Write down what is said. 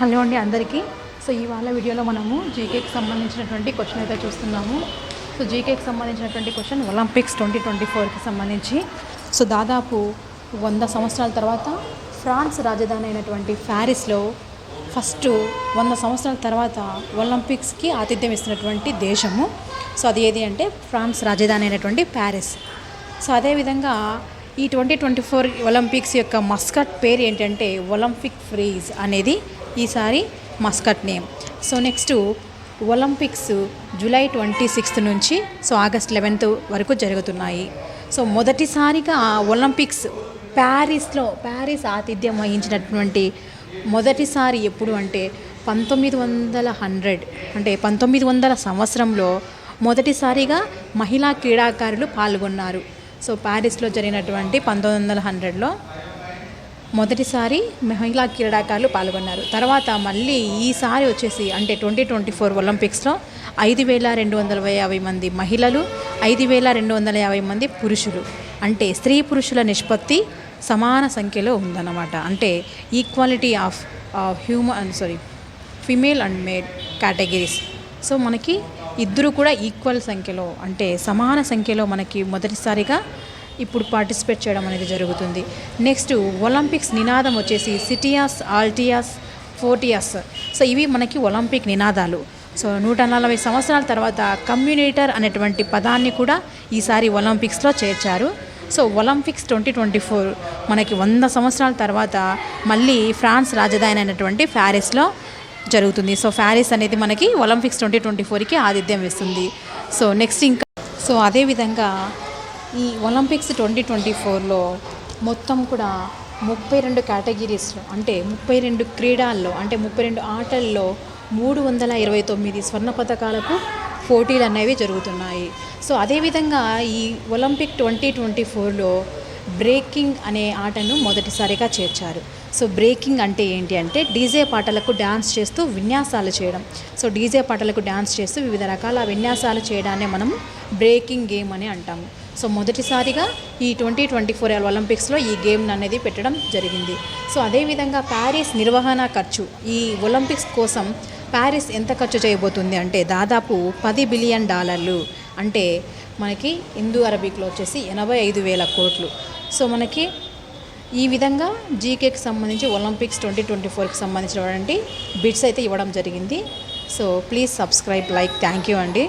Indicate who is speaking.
Speaker 1: Hello అండి అందరికీ. So ఇవాళ వీడియోలో మనము జీకేకి సంబంధించినటువంటి క్వశ్చన్ అయితే చూస్తున్నాము. సో జీకేకి సంబంధించినటువంటి క్వశ్చన్ ఒలింపిక్స్ ట్వంటీ ట్వంటీ ఫోర్కి సంబంధించి. సో దాదాపు వంద సంవత్సరాల తర్వాత ఫ్రాన్స్ రాజధాని అయినటువంటి ప్యారిస్లో ఫస్ట్ వంద సంవత్సరాల తర్వాత ఒలింపిక్స్కి ఆతిథ్యం ఇస్తున్నటువంటి దేశము. సో అది ఏది అంటే ఫ్రాన్స్ రాజధాని అయినటువంటి ప్యారిస్. సో అదేవిధంగా ఈ ట్వంటీ ట్వంటీ ఫోర్ ఒలింపిక్స్ యొక్క మస్కట్ పేరు ఏంటంటే ఒలింపిక్ ఫ్రీజ్ అనేది ఈసారి mascot name. So next Olympics July twenty sixth నుంచి సో ఆగస్ట్ లెవెన్త్ వరకు జరుగుతున్నాయి. సో మొదటిసారిగా ఒలింపిక్స్ ప్యారిస్లో ప్యారిస్ ఆతిథ్యం వహించినటువంటి మొదటిసారి ఎప్పుడు అంటే పంతొమ్మిది వందల హండ్రెడ్ అంటే పంతొమ్మిది వందల సంవత్సరంలో మొదటిసారిగా మహిళా క్రీడాకారులు పాల్గొన్నారు. సో ప్యారిస్లో జరిగినటువంటి పంతొమ్మిది వందల హండ్రెడ్లో మొదటిసారి మహిళా క్రీడాకారులు పాల్గొన్నారు. తర్వాత మళ్ళీ ఈసారి వచ్చేసి అంటే ట్వంటీ ట్వంటీ ఫోర్ ఒలింపిక్స్లో ఐదు వేల రెండు వందల యాభై మంది మహిళలు ఐదు వేల రెండు వందల యాభై మంది పురుషులు. అంటే స్త్రీ పురుషుల నిష్పత్తి సమాన సంఖ్యలో ఉందన్నమాట. అంటే equality of human sorry female and male categories so మనకి ఇద్దరు కూడా ఈక్వల్ సంఖ్యలో అంటే సమాన సంఖ్యలో మనకి మొదటిసారిగా ఇప్పుడు పార్టిసిపేట్ చేయడం అనేది జరుగుతుంది. నెక్స్ట్ ఒలింపిక్స్ నినాదం వచ్చేసి సిటియాస్ ఆల్టియాస్ ఫోర్టియాస్ సో ఇవి మనకి ఒలింపిక్ నినాదాలు. సో నూట నలభై సంవత్సరాల తర్వాత కమ్యూనిటర్ అనేటువంటి పదాన్ని కూడా ఈసారి ఒలింపిక్స్లో చేర్చారు. So Olympics twenty twenty four మనకి వంద సంవత్సరాల తర్వాత మళ్ళీ ఫ్రాన్స్ రాజధాని అయినటువంటి ప్యారిస్లో జరుగుతుంది. సో ఫ్యారీస్ అనేది మనకి ఒలింపిక్స్ ట్వంటీ ట్వంటీ ఫోర్కి ఆతిథ్యం ఇస్తుంది. సో నెక్స్ట్ ఇంకా సో అదేవిధంగా ఈ ఒలింపిక్స్ ట్వంటీ ట్వంటీ ఫోర్లో మొత్తం కూడా ముప్పై రెండు కేటగిరీస్లో అంటే ముప్పై రెండు క్రీడల్లో అంటే ముప్పై రెండు ఆటల్లో మూడు వందల ఇరవై తొమ్మిది స్వర్ణ పథకాలకు పోటీలు అనేవి జరుగుతున్నాయి. సో అదేవిధంగా ఈ ఒలింపిక్ ట్వంటీ ట్వంటీ ఫోర్లో బ్రేకింగ్ అనే ఆటను మొదటిసారిగా చేర్చారు. సో బ్రేకింగ్ అంటే ఏంటి అంటే డీజే పాటలకు డ్యాన్స్ చేస్తూ విన్యాసాలు చేయడం. సో డీజే పాటలకు డ్యాన్స్ చేస్తూ వివిధ రకాల విన్యాసాలు చేయడాన్ని మనం బ్రేకింగ్ గేమ్ అని అంటాము. సో మొదటిసారిగా ఈ ట్వంటీ ట్వంటీ ఫోర్ ఒలింపిక్స్లో ఈ గేమ్ అనేది పెట్టడం జరిగింది. సో అదేవిధంగా ప్యారిస్ నిర్వహణ ఖర్చు. ఈ ఒలింపిక్స్ కోసం ప్యారిస్ ఎంత ఖర్చు చేయబోతుంది అంటే దాదాపు పది బిలియన్ డాలర్లు. అంటే మనకి హిందూ అరబిక్లో వచ్చేసి ఎనభై ఐదు వేల కోట్లు. సో మనకి ఈ విధంగా జీకేకి సంబంధించి ఒలింపిక్స్ ట్వంటీ ట్వంటీ ఫోర్కి సంబంధించినటువంటి బిట్స్ అయితే ఇవ్వడం జరిగింది. So please subscribe like thank you అండి.